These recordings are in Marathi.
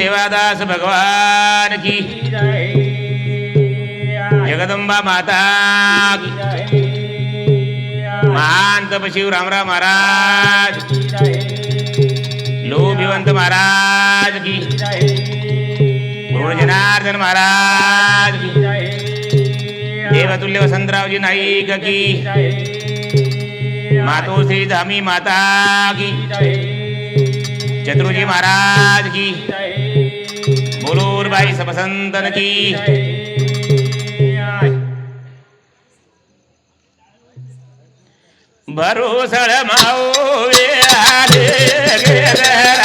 सेवादास भगवान की। जगदंबा माता की। महान तपशिव रामराव महाराज लोभिवंत महाराज की। जनार्दन महाराज की। देवतुल्य वसंतरावजी नाईक की। मातोश्री धामी माता की। चतुर्जी महाराज की। बोलोरबाई सबसंतन की भरोसळ माओ आले गेला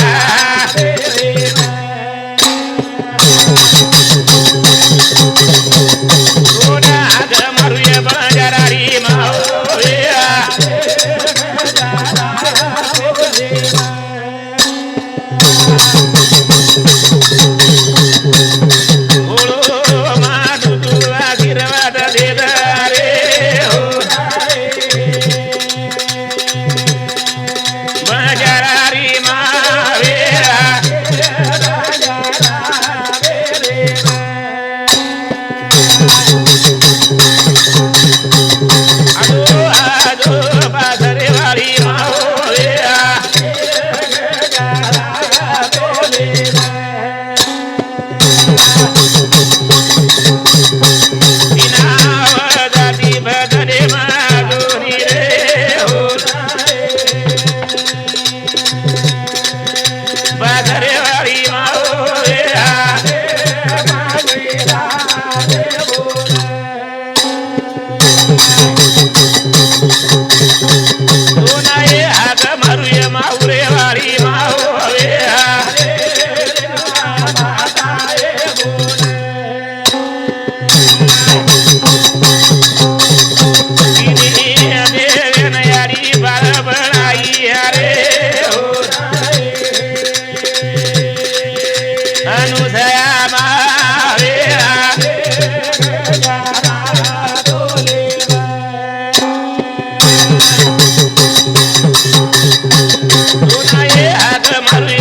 மாலை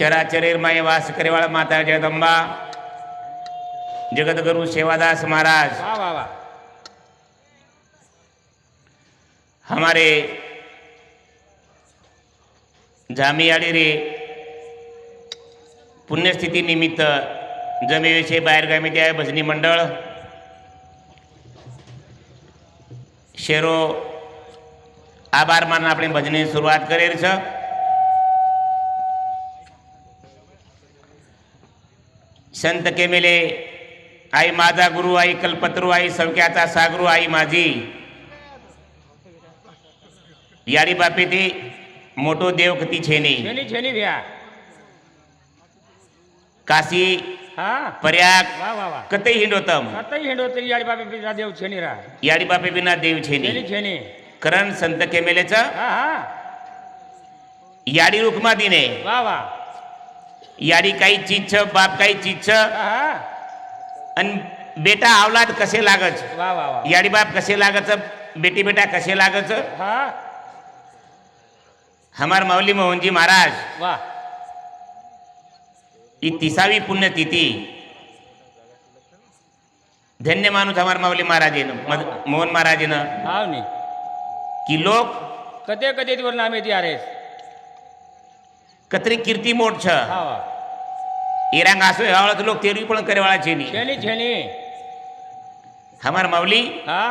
चराचरेर माय वास करेवाळ माता जगदंबा जगद्गुरु सेवादास महाराज वा वा वा हमारे जामियाडी रे पुण्यस्थिती निमित्त जमेविषयी बाहेरगामी ते आहे भजनी मंडळ શેરો આભાર માન આપણે ભજનની શરૂઆત કરેલ છે संत केमेले आई माझा गुरु आई कल्पतरू आई सवक्याचा सागरू आई माझी याडी बापी ती मोठो देव कती छेनी। छेनी छेनी भ्या। काशी हा? पर्याग कतई हिंडोतम। याडी बाबा बिना देव छेनी राहा याडी बापे बिना देव छेनी। छेनी छेनी। करण संत केमेलेचं याडी रुखमा दिने वा वा। याडी काही चीज छ बाप काही चीज. छ आणि बेटा आवलाद कसे लागच? वा वा वा. याडी बाप कसे लागच? बेटी बेटा कसे लागच? हा. हमार माऊली मोहनजी महाराज वा. ही तिसावी पुण्यतिथी. धन्य माणूस हमार माऊली महाराजेनं मद- मोहन महाराजेनं. हाव नी. की लोक कधी कधी वर नामे ती अरेस कतरी कीर्ती मोठ छ हा वा. इरांग असो हवाळत लोक तेरी पण करेवाळा छेनी छेनी छेनी हमार माऊली हा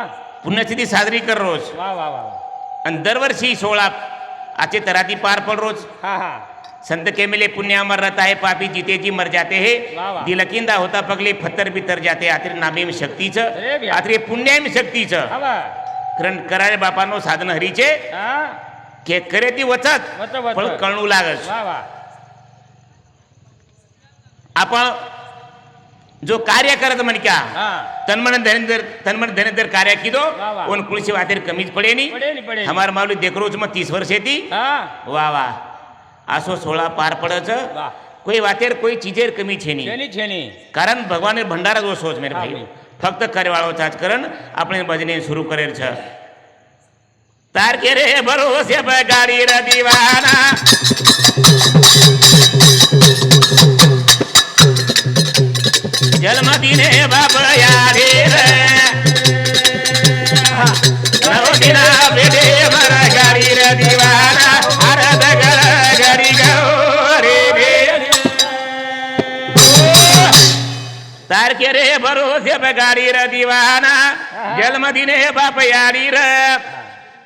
पुण्यतिथी साजरी कर रोज वा वा वा आणि दरवर्षी सोळा आचे तराती पार पड रोज हा हा संत केमिले पुण्य अमर रहता है पापी जीते जी मर जाते हैं वाह, वाह. दिलकिंदा होता पगले फत्तर बितर जाते आत्री नामे में शक्तीच अरे भ्या. आत्री पुण्य में शक्तीच हा वा कारण कराळे बापानो साधन हरीचे हा के करे ती वचत वच वच पण कळणू लागस वा वा आपण जो कार्य करत म्हण क्या हा तन्मन धनेंद्र तन्मन धनेंद्र कार्य कीधो वाह, वाह. उन कुलसी वातेर कमीच पडे नी पडे नी पडे नी. हमार माऊली देखरोच मग तीस वर्ष येती हा वा वा असो सोळा पार पडच वाह કોઈ વાતેર કોઈ ચીજેર કમી છે નહીં છેની છેની કારણ ભગવાને ભંડારા જો સોચ મેરે હા, ભાઈ ભાઈ. ફક્ત કરવાળો ચાચ કરન આપણે ભજને શરૂ કરેલ છે તાર કે રે ભરોસે બગાડી ર દીવાના ભરોસે બગાડી ર દીવાના જન્મદિને બાપ યારી ર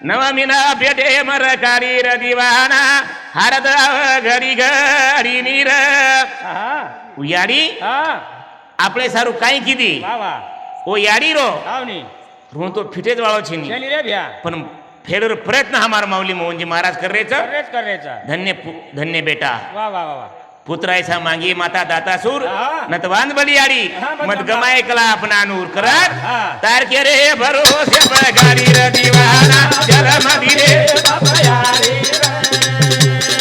નવમીના પેટે મર કાઢી ર દીવાના હારદ ઘડી ઘડી ની ર હા યારી હા આપણે સારું કાંઈ કીધી વાહ વાહ ઓ યારી રો આવની હું તો ફીટે જ વાળો છે નહીં છેની રે ભ્યા પણ ફેર પ્રયત્ન હમારા માઉલી મોહનજી મહારાજ કરે છે કરે જ કરે છે ધન્ય પુ- ધન્ય બેટા વાહ વાહ વાહ વાહ પુત્ર ऐसा માંગી માતા દાતા સુર. નતવાન બલિયારી મત ગમાય કલા અપના નૂર કરાર. તાર કે રે ભરોસે બગારી ર દીવાના જલમ ધીરે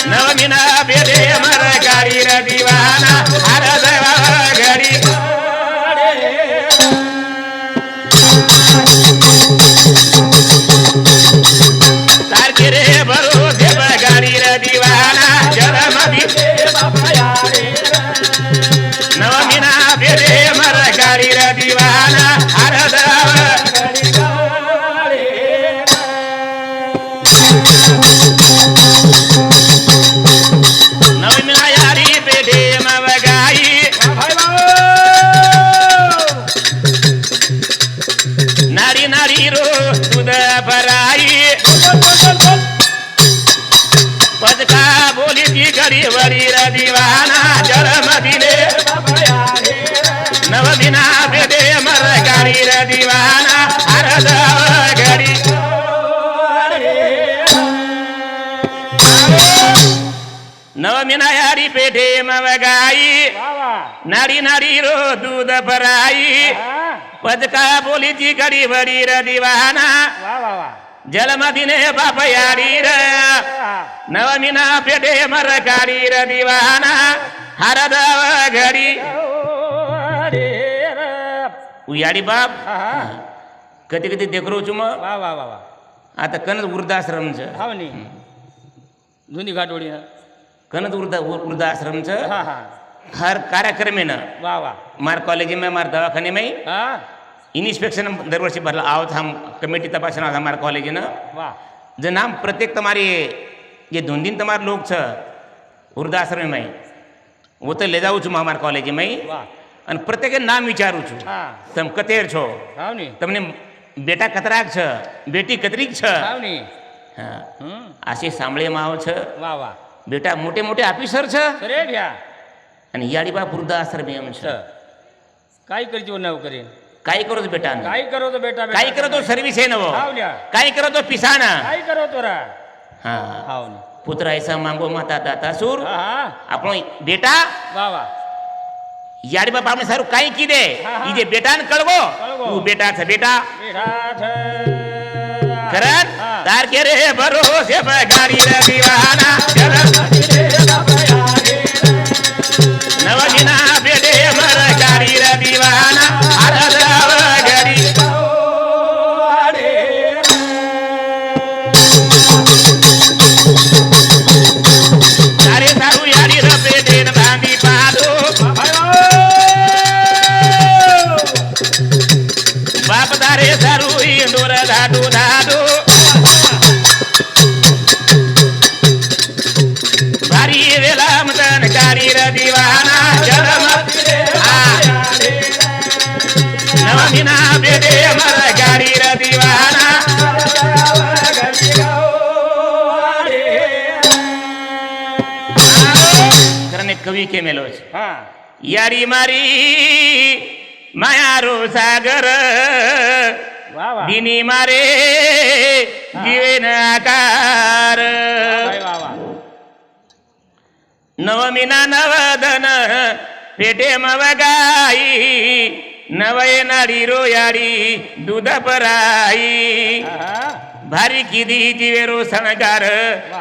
નવ મિના બેદે મર हरिवरीर दिवाना जलमदिने। नवदिना भेदे मर गाडीर दिवाना हरद घडी नवमिना हरी पेठे मव गाई। नाडी नाडी रो दूध पराई पदका बोलीची घडी वरीर दिवाना। वा वा वा. ಜಲಮದಿನೇ ಪಾಪ ಯಾರೀರ ನವಮಿನ ಪೆಟೆ ಮರ ಕಾರೀರ ದಿವಾನ ಹರದವ ಗಡಿ उयाडी बाप कधी कधी देखरोच मग वा वा वा वा. आता कनत वृद्धाश्रमचं. हा नी. जुनी घाटोडी कनत वृद्ध वृद्धाश्रमचं हर कार्यक्रम आहे वा वा. मार कॉलेज में मार दवाखाने में ઇન્સ્પેક્શન દર વર્ષે ભરલા આવત આમ કમિટી તપાસના અમારા કોલેજના વાહ જે નામ પ્રત્યેક તમારી જે ધૂંધીન તમારા લોક છે વૃદ્ધાશ્રમમાં હું તો લઈ જાઉં છું અમારા કોલેજમાં અને પ્રત્યેકે નામ વિચારું છું તમે કતેર છો તમને બેટા કતરાક છે બેટી કતરીક છે આશી સાંભળીમાં આવો છે વાહ વાહ બેટા મોટે મોટે ઓફિસર છે અને યાડીબા વૃદ્ધાશ્રમ એમ છે કાંઈ કરજો નવ કરીને काय करतो बेटा? काय करतो बेटा काय करतो सर्विस आहे नव काय करतो पिसाना काय करतो रा? हा. पुत्र ऐसा मांगो माता दाता सूर. आपण बेटा? वावा यार बाप आपण सारू काय की दे इजे बेटा कळवो. कळगो तू बेटा. छ बेटा करण तार के रे भरोसे बगारी रविवाना लाडू लाडू भारी वेला मतन कारी रदिवाना जलम नवमिना बेदे मर कारी रदिवाना कवी के मेलो यारी मारी माया रो सागर दिनी मारे जीवेन आकार. नवमीना नवधन पेटे मवगाई नवय नाडी रोयाडी दूध पराई. भारी किदी जिवेरो सणकार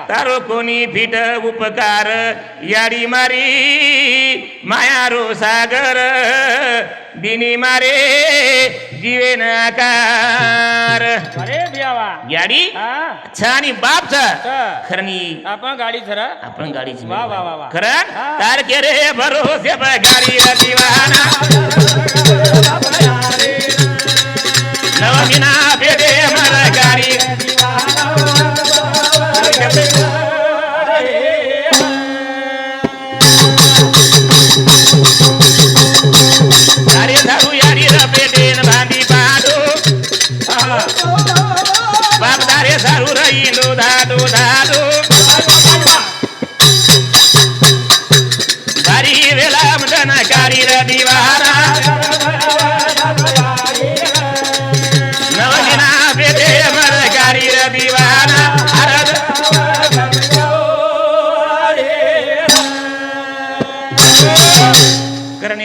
तारो कोणी फिट उपकार. याडी मारी मायारो सागर दिनी मारे जिवे नाकार अरे बियावा याडी? हा. छानी बापचा खरणी आपण गाडी जरा आपण गाडीची वा, वा, वा. खरं. तार के रे भरोसे गाडी दिवाना. नवमीना भेटे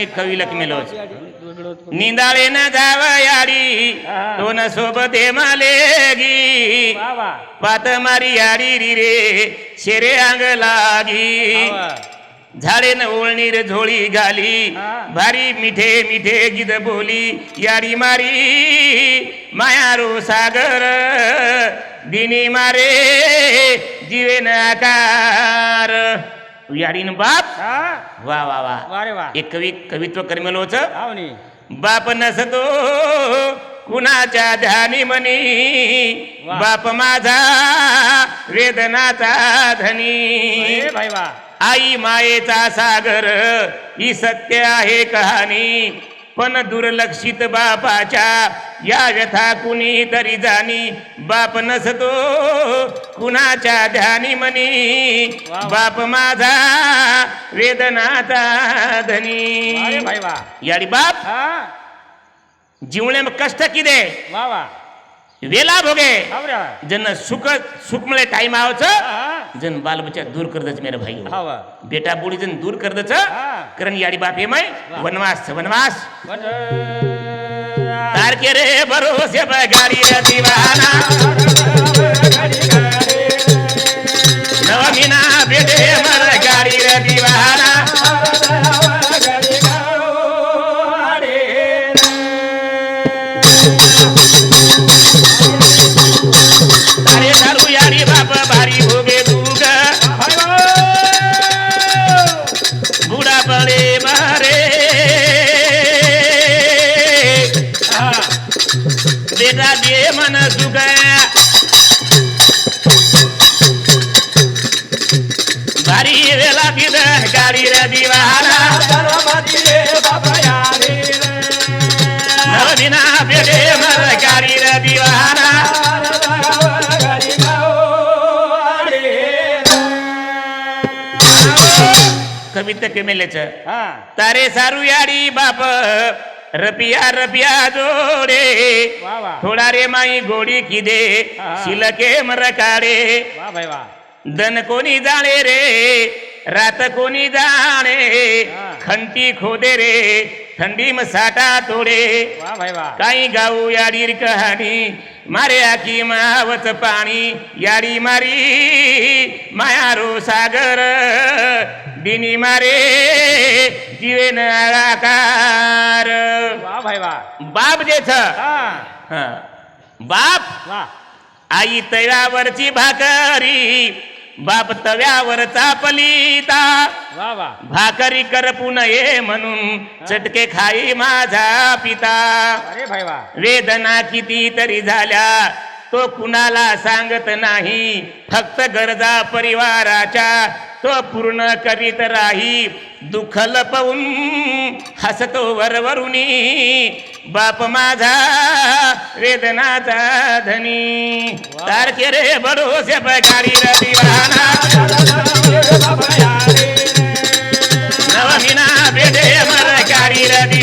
एक कवी लक्ष्मीलो निंदाळे न जाव याडी तो न सोबते मलेगी। वा वा। पात मारी याडी री रे शेरे अंग लागी। झाडे न ओळणीर झोळी घाली. भारी मिठे मिठे गिद बोली याडी मारी। मायारो सागर दिनी मारे जीवे आकार याडीन बाप. वा वा वा. वा एक कवी कवित्व कर्मेलोच बाप नसतो कुणाच्या ध्यानी मनी. बाप माझा वेदनाचा धनी. आई मायेचा सागर ही सत्य आहे कहाणी. पण दुर्लक्षित बापाच्या या व्यथा कुणी तरी जाणी. बाप नसतो कुणाच्या ध्यानी मनी. बाप माझा वेदनाचा धनी. याडी बाप जीवणे मग कष्ट किदे? वा वा. वेला भोगे. आवऱ्या जन सुख सुख मळे टाइम आवच. हा. जन बाल बच्चा दूर कर दच मेरे भाई हा. बेटा बुढ़ी जन दूर कर दच. करण याडी बाप एमय वा. वनवास छ वनवास. वट तार के सुख भारी वेला गाड़ी रे दीवाना नवमीना बेटे मर गाड़ी रे दीवाना कविता केमेलेच. हा. तारे सारू याडी बाप रपिया रपिया जोडे। थोडा रे माई गोडी किदे. शिलके मर काढे वा भाई वा दन कोणी जाणे रे रात कोणी जाणे. खंटी खोदे रे थंडी साठा तोडे। काही गाऊ याडीर कहाणी मारे आखी मावच पाणी याडी मारी मायारो सागर. दिनी मारे जीवे नळाकार वा भाई वा बाप जेथ हा. बाप? आई तव्यावरची भाकरी बाप तव्यावरचा पलिता वा वा. भाकरी करपू नये म्हणून चटके खाई माझा पिता. वेदना किती तरी झाल्या तो कुणाला सांगत नाही. फक्त गरजा परिवाराच्या तो पूर्ण करीत राही. दुखल पाहून हसतो वरवरुणी बाप माझा वेदनाचा धनी. तारखे रे भरोसे गाडी दिवाना नवमिना बेटे मर गाडी दिवाना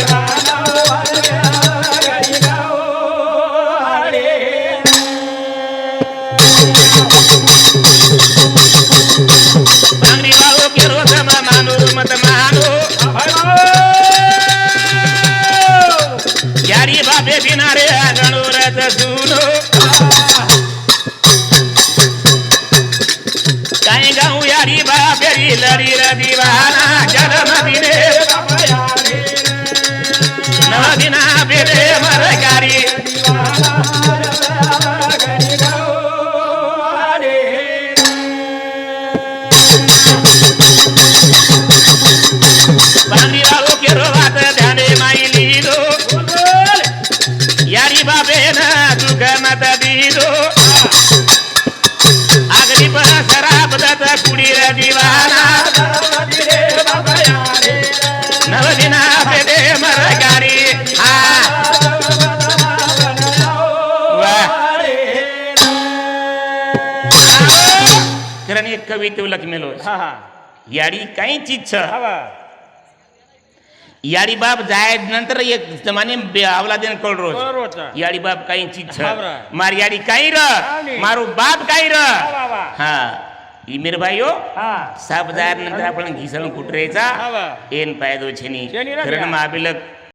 गणुरत सुनो गाऊ यारी बापेरी लरी र दिवाना जन्म दिने बाबा यारी. नवदिना बेटे मरकारी. मत दिदो आगरी पण खराब दत कुडी र दिवाना नवदिना बेटे मरकारी हा। वा कारण एक कविते लक्ष्मीलो हा हा. याडी काहीच इच्छा. हवा याडी बाप जाय नंतर एक जमाने आवला देन कळ रोज। याडी बाप काहींची मार याडी काही र। मारू बाप काही र। हा। मेरे भाई हो। सब जाय नंतर आपण घिसळून कुठरेचा एन पायदो छेनी। कारण माबिलक